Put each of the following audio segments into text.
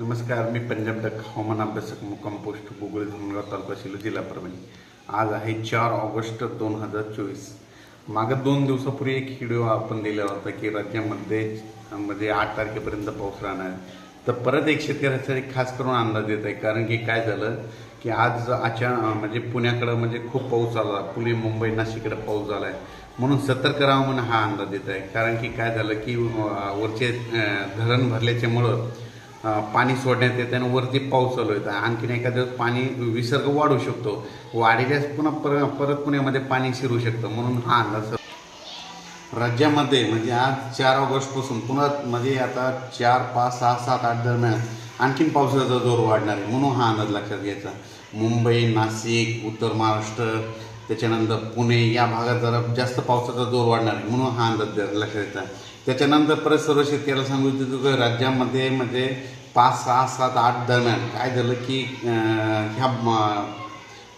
नमस्कार मी पंजाब डक हवामान अभ्यासक मुक्काम पोस्ट गुगळ धुमगाव तालुका शिलो जिल्हा परभणी. आज आहे चार ऑगस्ट दोन हजार चोवीस. मागं दोन दिवसापूर्वी एक व्हिडिओ आपण दिला होता की राज्यामध्ये म्हणजे आठ तारखेपर्यंत पाऊस राहणार. तर परत एक शेतकऱ्यासाठी खास करून अंदाज देत आहे कारण की काय झालं की आज अचानक म्हणजे पुण्याकडं म्हणजे खूप पाऊस आला. पुणे मुंबई नाशिकडं पाऊस झाला आहे म्हणून सतर्क राहा म्हणून हा अंदाज देत आहे. कारण की काय झालं की वरचे धरण भरल्याच्यामुळं पाणी सोडण्यात येते आणि वरती पाऊस चालू येतं आणखीन एखाद्या दिवस पाणी विसर्ग वाढू शकतो. वाढीच्या पुन्हा पर परत पुण्यामध्ये पाणी शिरू शकतं. म्हणून हा अंदाज राज्यामध्ये म्हणजे आज चार ऑगस्टपासून पुन्हा म्हणजे आता चार पाच सहा सात आठ दरम्यान आणखीन पावसाचा जोर वाढणार आहे. म्हणून हा अंदाज लक्षात घ्यायचा. मुंबई नाशिक उत्तर महाराष्ट्र त्याच्यानंतर पुणे या भागात जरा जास्त पावसाचा जोर वाढणार आहे. म्हणून हा अंदाज द्या- लक्षात येतात त्याच्यानंतर परत सर्व शेतकऱ्याला सांगू इच्छितो की राज्यामध्ये म्हणजे पाच सहा सात आठ दरम्यान. काय झालं की ह्या म-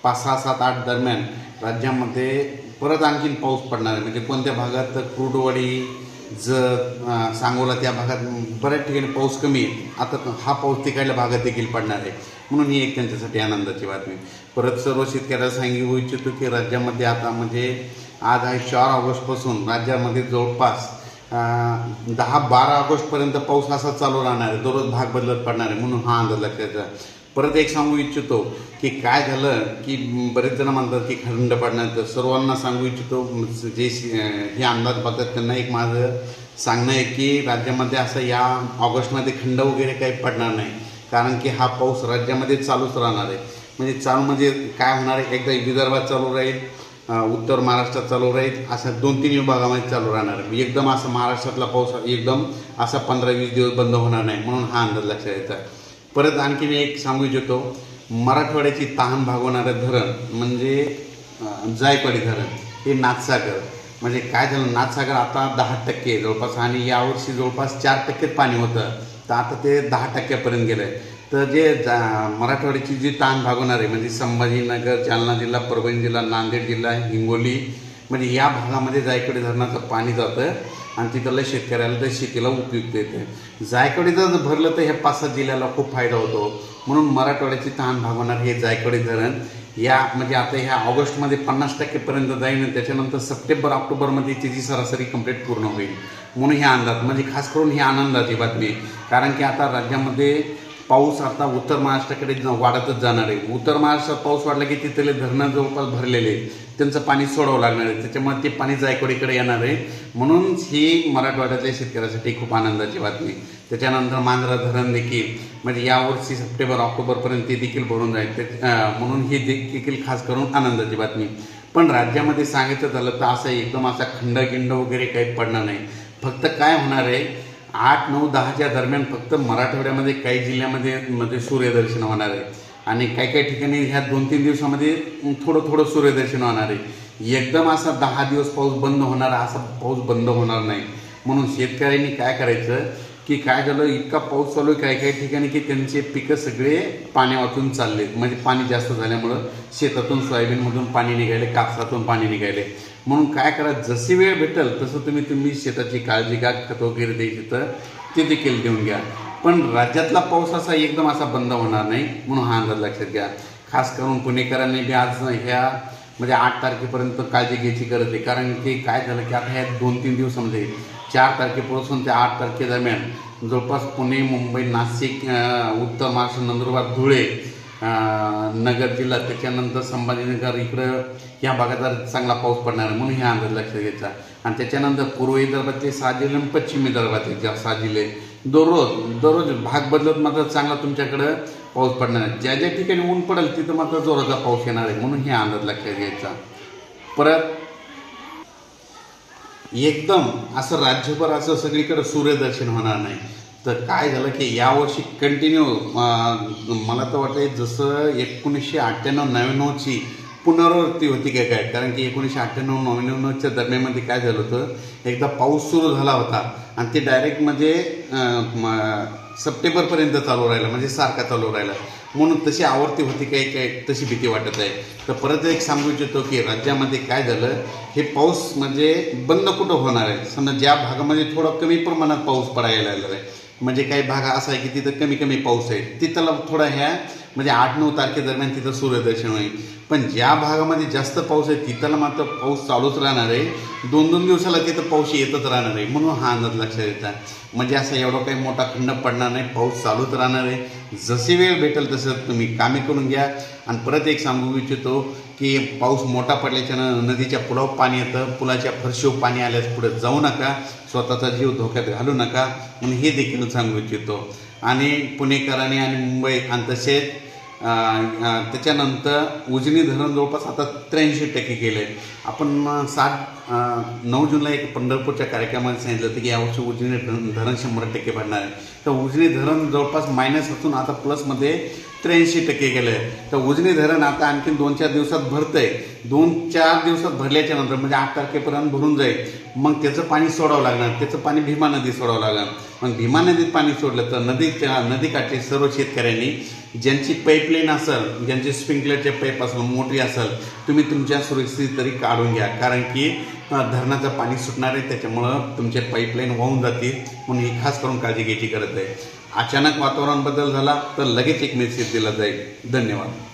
पाच सहा सात आठ दरम्यान राज्यामध्ये परत आणखीन पाऊस पडणार आहे. म्हणजे कोणत्या भागात? तर क्रूडवाडी जत सांगोला त्या भागात बऱ्याच ठिकाणी पाऊस कमी आहे. आता हा पाऊस तिकडल्या भागात देखील पडणार आहे. म्हणून ही एक त्यांच्यासाठी आनंदाची बातमी. परत सर्व शेतकऱ्याला सांगू इच्छितो की राज्यामध्ये आता म्हणजे आज आहे चार ऑगस्टपासून. राज्यामध्ये जवळपास दहा बारा ऑगस्टपर्यंत पाऊस असा चालू राहणार आहे. दररोज भाग बदलत पडणार आहे म्हणून हा अंदाज लक्षात परत एक सांगू इच्छितो की काय झालं की बरेच जण म्हणतात की खंड पडणार. तर सर्वांना सांगू इच्छितो जे हे अंदाज बघतात त्यांना एक माझं सांगणं आहे की राज्यामध्ये असं या ऑगस्टमध्ये खंड वगैरे काही पडणार नाही. कारण की हा पाऊस राज्यामध्ये चालूच राहणार आहे. म्हणजे चालू म्हणजे काय होणार आहे? एकदा विदर्भात चालू राहील. उत्तर महाराष्ट्रात चालू राहील. अशा दोन तीन विभागामध्ये चालू राहणार. आहे एकदम असं महाराष्ट्रातला पाऊस एकदम असा पंधरा वीस दिवस बंद होणार नाही म्हणून हा अंदाज लक्षात येतो परत मी एक सांगू इच्छितो. मराठवाड्याची तहान भागवणारं धरण म्हणजे जायकवाडी धरण. हे नाथसागर. म्हणजे काय झालं नाथसागर आता दहा टक्के आहे जवळपास. आणि यावर्षी जवळपास चार टक्केच पाणी होतं. तर आता ते दहा टक्क्यापर्यंत गेलं आहे तर जे जा मराठवाड्याची जी ताण भागवणार आहे म्हणजे संभाजीनगर जालना जिल्हा परभणी जिल्हा नांदेड जिल्हा हिंगोली म्हणजे या भागामध्ये जायकवाडी धरणाचं पाणी जातं आणि तिथल्या शेतकऱ्याला ते शेतीला उपयुक्त येते. जायकवाडी जर भरलं तर ह्या पाच सात जिल्ह्याला खूप फायदा होतो. म्हणून मराठवाड्याची ताण भागवणार हे जायकवाडी धरण या म्हणजे आता ह्या ऑगस्टमध्ये पन्नास टक्केपर्यंत जाईल आणि त्याच्यानंतर सप्टेंबर ऑक्टोबरमध्ये त्याची सरासरी कंप्लीट पूर्ण होईल. म्हणून हे अंदाज म्हणजे खास करून ही आनंदाची बातमी. कारण की आता राज्यामध्ये पाऊस आता उत्तर महाराष्ट्राकडे वाढतच जाणार आहे. उत्तर महाराष्ट्रात पाऊस वाढला की तिथले धरणं जवळपास भरलेले आहेत. त्यांचं पाणी सोडावं लागणार आहे. त्याच्यामुळे ते पाणी जायकवाडीकडे येणार आहे. म्हणून ही मराठवाड्यातल्या शेतकऱ्यासाठी खूप आनंदाची बातमी. त्याच्यानंतर मांजरा धरण देखील म्हणजे यावर्षी सप्टेंबर ऑक्टोबरपर्यंत ते देखील भरून जाईल म्हणून ही देखील खास करून आनंदाची बातमी. पण राज्यामध्ये सांगायचं झालं तर असं एकदम असा खंडगिंड वगैरे काही पडणार नाही. फक्त काय होणार आहे आठ नऊ दहाच्या दरम्यान फक्त मराठवाड्यामध्ये काही जिल्ह्यामध्ये मध्ये सूर्यदर्शन होणार आहे. आणि काही काही ठिकाणी ह्या दोन तीन दिवसामध्ये थोडं थोडं सूर्यदर्शन होणार आहे. एकदम असा दहा दिवस पाऊस बंद होणार असा पाऊस बंद होणार नाही. म्हणून शेतकऱ्यांनी काय करायचं की काय झालं इतका पाऊस चालू आहे काही काही ठिकाणी की त्यांचे पिकं सगळे पाण्या वाचून चालले म्हणजे पाणी जास्त झाल्यामुळं शेतातून सोयाबीनमधून पाणी निघाले कापसातून पाणी निघाले म्हणून काय करा जशी वेळ भेटेल तसं तुम्ही तुम्ही शेताची काळजी घ्या खत वगैरे द्यायची तर ते देखील देऊन घ्या. पण राज्यातला पाऊस असा एकदम असा बंद होणार नाही म्हणून हा अंदाज लक्षात घ्या. खास करून पुणेकरांनी बी आज ह्या म्हणजे आठ तारखेपर्यंत काळजी घ्यायची गरज आहे. कारण की काय झालं की आता ह्या दोन तीन दिवसामध्ये चार तारखेपासून ते आठ तारखेदरम्यान जवळपास पुणे मुंबई नाशिक उत्तर महाराष्ट्र नंदुरबार धुळे नगर जिल्हा त्याच्यानंतर संभाजीनगर इकडं या भागात चांगला पाऊस पडणार आहे म्हणून हे अंदाज लक्षात घ्यायचा. आणि त्याच्यानंतर पूर्व विदर्भातले सहा जिल्हे आणि पश्चिम विदर्भातले ज्या सहा जिल्हे. दररोज दररोज भाग बदलत मात्र चांगला तुमच्याकडं पाऊस पडणार आहे. ज्या ज्या ठिकाणी ऊन पडेल तिथं मात्र जोराचा पाऊस येणार आहे म्हणून हे अंदाज लक्षात घ्यायचा. परत एकदम असं राज्यभर असं सगळीकडे सूर्यदर्शन होणार नाही. तर काय झालं की यावर्षी कंटिन्यू मला तर वाटतं जसं एकोणीसशे अठ्ठ्याण्णव नव्याण्णवची पुनरावृत्ती होती काय काय कारण की एकोणीसशे अठ्ठ्याण्णव नव्याण्णवच्या दरम्यानमध्ये काय झालं होतं एकदा पाऊस सुरू झाला होता. आणि ते डायरेक्ट म्हणजे सप्टेंबरपर्यंत चालू राहिला म्हणजे सारखा चालू राहिला. म्हणून तशी आवर्ती होती काही काय तशी भीती वाटत आहे. तर परत एक सांगू इच्छितो की राज्यामध्ये काय झालं हे पाऊस म्हणजे बंद कुठं होणार आहे? समजा ज्या भागामध्ये थोडा कमी प्रमाणात पाऊस पडायला लागला आहे म्हणजे काही भाग असा आहे की तिथं कमी कमी पाऊस आहे. तिथला थोडा ह्या म्हणजे आठ नऊ तारखेदरम्यान तिथं सूर्यदर्शन होईल. पण ज्या भागामध्ये जास्त पाऊस आहे तिथला मात्र पाऊस चालूच राहणार आहे. दोन दोन दिवसाला तिथं पाऊस येतच राहणार आहे. म्हणून हा अंदाज लक्षात येतात म्हणजे असं एवढा काही मोठा खंड पडणार नाही. पाऊस चालूच राहणार आहे. जशी वेळ भेटेल तसं तुम्ही कामे करून घ्या. आणि परत एक सांगू इच्छितो की पाऊस मोठा पडल्याच्यानं नदीच्या पुलावर पाणी येतं. पुलाच्या फरशीवर पाणी आल्यास पुढे जाऊ नका. स्वतःचा जीव धोक्यात घालू नका. म्हणून हे देखील सांगू इच्छितो. आणि पुणेकरांनी आणि मुंबई आणि तसेच त्याच्यानंतर उजनी धरण जवळपास आता त्र्याऐंशी टक्के गेले आपण सात नऊ जूनला एक पंढरपूरच्या कार्यक्रमात सांगितलं होतं की यावर्षी उजनी धरण धरण शंभर टक्के भरणार आहे. तर उजनी धरण जवळपास मायनस असून आता प्लसमध्ये त्र्याऐंशी टक्के गेलं आहे तर उजनी धरण आता आणखीन दोन चार दिवसात भरतंय. दोन चार दिवसात भरल्याच्या नंतर म्हणजे आठ तारखेपर्यंत भरून जाईल. मग त्याचं पाणी सोडावं लागणार. त्याचं पाणी भीमा नदीत सोडावं लागणार. मग भीमा नदीत पाणी सोडलं तर नदीच्या नदीकाठचे सर्व शेतकऱ्यांनी ज्यांची पाईपलाईन असेल ज्यांची स्प्रिंकलरचे पाईप असेल मोठी असेल तुम्ही तुमच्या सुरक्षित तरी काढून घ्या. कारण की धरणाचं पाणी सुटणार आहे त्याच्यामुळं तुमचे पाईपलाईन वाहून जातील. म्हणून ही खास करून काळजी घ्यायची गरज आहे. अचानक वातावरण बदल झाला तर लगेच एक मेसेज दिला जाईल. धन्यवाद.